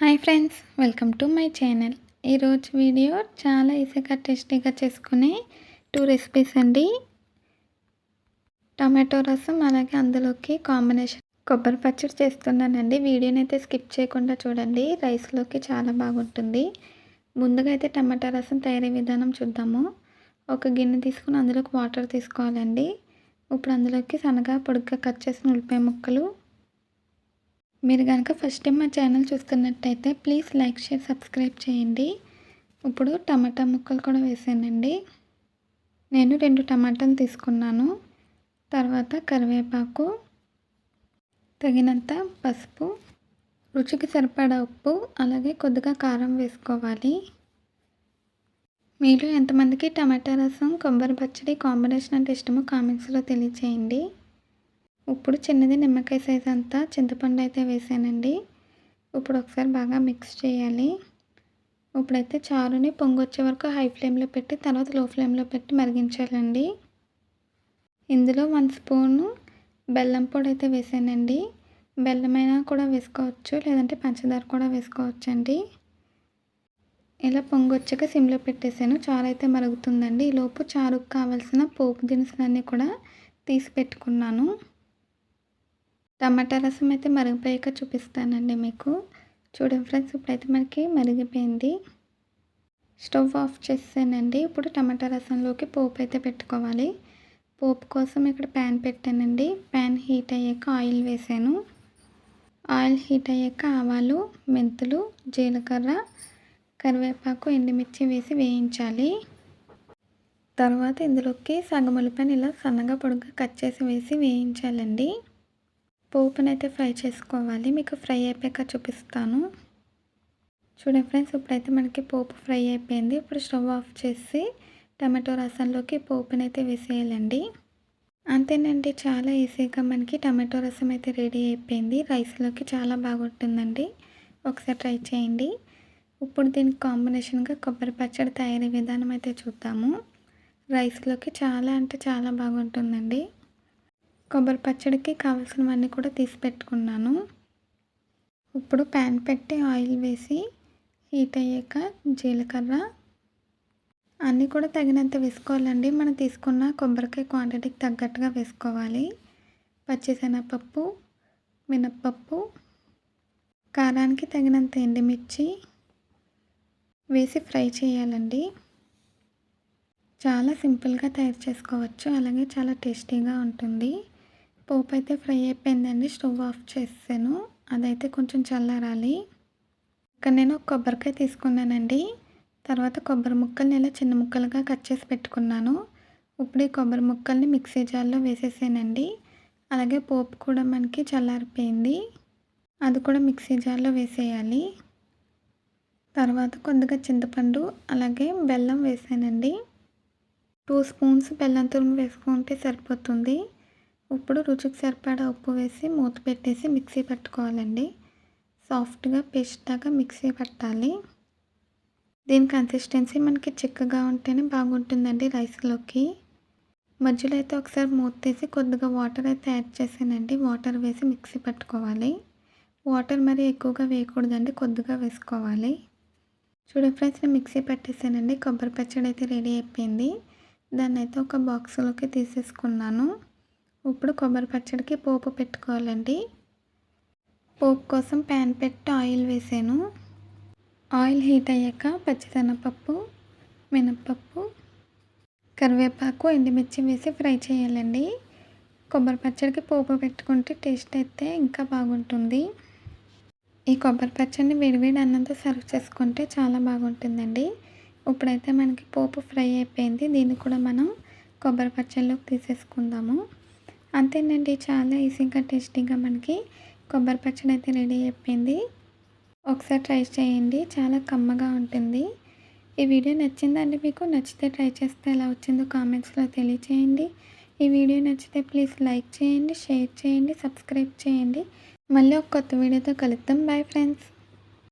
Hi friends welcome to my channel. ఈరోజు video చాలా ఈజీగా టేస్టీగా చేసుకునే టూ రెసిపీస్ అండి. టమాటో రసం అలాగే అందులోకి కాంబినేషన్ కొబ్బరి పచ్చడి చేస్తున్నానండి. వీడియోని అయితే స్కిప్ చేయకుండా చూడండి. రైస్లోకి చాలా బాగుంటుంది. ముందుగా అయితే టమాటా రసం తయారీ విధానం చూద్దాము. ఒక గిన్నె తీసుకుని అందులోకి వాటర్ తీసుకోవాలండి. ఇప్పుడు అందులోకి సన్నగా పొడుగ్గా కట్ చేసిన ఉల్లిపాయ ముక్కలు మీరు కనుక ఫస్ట్ టైం మా ఛానల్ చూస్తున్నట్టయితే ప్లీజ్ లైక్ షేర్ సబ్స్క్రైబ్ చేయండి. ఇప్పుడు టమాటా ముక్కలు కూడా వేసానండి. నేను రెండు టమాటాలు తీసుకున్నాను. తర్వాత కరివేపాకు తగినంత పసుపు రుచికి సరిపడా ఉప్పు అలాగే కొద్దిగా కారం వేసుకోవాలి. మీరు ఎంతమందికి టమాటా రసం కొబ్బరి పచ్చడి కాంబినేషన్ అంటే ఇష్టమో కామెంట్స్లో తెలియచేయండి. ఇప్పుడు చిన్నది నిమ్మకాయ సైజ్ అంతా చింతపండు అయితే వేసానండి. ఇప్పుడు ఒకసారి బాగా మిక్స్ చేయాలి. ఇప్పుడైతే చారుని పొంగొచ్చే వరకు హై ఫ్లేమ్లో పెట్టి తర్వాత లో ఫ్లేమ్లో పెట్టి మరిగించాలండి. ఇందులో వన్ స్పూను బెల్లం పొడి అయితే వేసానండి. బెల్లమైనా కూడా వేసుకోవచ్చు లేదంటే పంచదార కూడా వేసుకోవచ్చండి. ఇలా పొంగొచ్చాక సిమ్లో పెట్టేసాను. చారు అయితే మరుగుతుందండి. ఈలోపు చారుకు కావాల్సిన పోపు దినుసులన్నీ కూడా తీసి పెట్టుకున్నాను. టమాటా రసం అయితే మరిగిపోయాక చూపిస్తానండి మీకు. చూడండి ఫ్రెండ్స్ ఇప్పుడైతే మనకి మరిగిపోయింది. స్టవ్ ఆఫ్ చేసానండి ఇప్పుడు టమాటా రసంలోకి పోపు అయితే పెట్టుకోవాలి. పోపు కోసం ఇక్కడ ప్యాన్ పెట్టానండి. ప్యాన్ హీట్ అయ్యాక ఆయిల్ వేసాను. ఆయిల్ హీట్ అయ్యాక ఆవాలు మెంతులు జీలకర్ర కరివేపాకు ఎండుమిర్చి వేసి వేయించాలి. తర్వాత ఇందులోకి సగం ఉల్లిపాయలు ఇలా సన్నగా పొడుగ్గా కట్ చేసి వేసి వేయించాలండి. పోపునైతే ఫ్రై చేసుకోవాలి. మీకు ఫ్రై అయిపోయాక చూపిస్తాను. చూడండి ఫ్రెండ్స్ ఇప్పుడైతే మనకి పోపు ఫ్రై అయిపోయింది. ఇప్పుడు స్టవ్ ఆఫ్ చేసి టమాటో రసంలోకి పోపునైతే వేసేయాలండి. అంతేనండి చాలా ఈజీగా మనకి టమాటో రసం అయితే రెడీ అయిపోయింది. రైస్లోకి చాలా బాగుంటుందండి. ఒకసారి ట్రై చేయండి. ఇప్పుడు దీనికి కాంబినేషన్గా కొబ్బరి పచ్చడి తయారీ విధానం అయితే చూద్దాము. రైస్లోకి చాలా అంటే చాలా బాగుంటుందండి. కొబ్బరి పచ్చడికి కావాల్సినవన్నీ కూడా తీసి పెట్టుకున్నాను. ఇప్పుడు ప్యాన్ పెట్టి ఆయిల్ వేసి హీట్ అయ్యాక జీలకర్ర అన్నీ కూడా తగినంత వేసుకోవాలండి. మనం తీసుకున్న కొబ్బరికాయ క్వాంటిటీకి తగ్గట్టుగా వేసుకోవాలి. పచ్చిశనగపప్పు మినప్పప్పు కారానికి తగినంత ఎండుమిర్చి వేసి ఫ్రై చేయాలండి. చాలా సింపుల్గా తయారు చేసుకోవచ్చు. అలాగే చాలా టేస్టీగా ఉంటుంది. పోపు అయితే ఫ్రై అయిపోయిందండి స్టవ్ ఆఫ్ చేసాను అదైతే కొంచెం చల్లారాలి. ఇక్కడ నేను కొబ్బరికాయ తీసుకున్నానండి. తర్వాత కొబ్బరి ముక్కల్ని ఇలా చిన్న ముక్కలుగా కట్ చేసి పెట్టుకున్నాను. ఇప్పుడు ఈ కొబ్బరి ముక్కల్ని మిక్సీ జార్లో వేసేసానండి. అలాగే పోపు కూడా మనకి చల్లారిపోయింది. అది కూడా మిక్సీ జార్లో వేసేయాలి. తర్వాత కొద్దిగా చింతపండు అలాగే బెల్లం వేసానండి. టూ స్పూన్స్ బెల్లం తురుము వేసుకుంటే సరిపోతుంది. ఇప్పుడు రుచికి సరిపడా ఉప్పు వేసి మూత పెట్టేసి మిక్సీ పట్టుకోవాలండి. సాఫ్ట్గా పేస్ట్ లాగా మిక్సీ పట్టాలి. దీని కన్సిస్టెన్సీ మనకి చిక్కగా ఉంటేనే బాగుంటుందండి రైస్లోకి. మధ్యలో అయితే ఒకసారి మూత తీసి కొద్దిగా వాటర్ అయితే యాడ్ చేసానండి వాటర్ వేసి మిక్సీ పట్టుకోవాలి. వాటర్ మరి ఎక్కువగా వేయకూడదండి కొద్దిగా వేసుకోవాలి. చూడండి ఫ్రెండ్స్ నేను మిక్సీ పట్టేసానండి. కొబ్బరి పచ్చడి అయితే రెడీ అయిపోయింది. దాన్ని అయితే ఒక బాక్స్లోకి తీసేసుకున్నాను. ఇప్పుడు కొబ్బరి పచ్చడికి పోపు పెట్టుకోవాలండి. పోపు కోసం ప్యాన్ పెట్టి ఆయిల్ వేసాను. ఆయిల్ హీట్ అయ్యాక పచ్చిశనగపప్పు మినప్పప్పు కరివేపాకు ఎండుమిర్చి వేసి ఫ్రై చేయాలండి. కొబ్బరి పచ్చడికి పోపు పెట్టుకుంటే టేస్ట్ అయితే ఇంకా బాగుంటుంది. ఈ కొబ్బరి పచ్చడిని వేడివేడి అన్నంతో సర్వ్ చేసుకుంటే చాలా బాగుంటుందండి. ఇప్పుడైతే మనకి పోపు ఫ్రై అయిపోయింది. దీన్ని కూడా మనం కొబ్బరి పచ్చడిలోకి తీసేసుకుందాము. అంతేనండి చాలా ఈజీగా టేస్టీగా మనకి కొబ్బరి పచ్చడి అయితే రెడీ అయిపోయింది. ఒకసారి ట్రై చేయండి చాలా కమ్మగా ఉంటుంది. ఈ వీడియో నచ్చిందండి మీకు నచ్చితే ట్రై చేస్తే ఎలా వచ్చిందో కామెంట్స్లో తెలియచేయండి. ఈ వీడియో నచ్చితే ప్లీజ్ లైక్ చేయండి షేర్ చేయండి సబ్స్క్రైబ్ చేయండి. మళ్ళీ ఒక కొత్త వీడియోతో కలుద్దాం. Bye friends.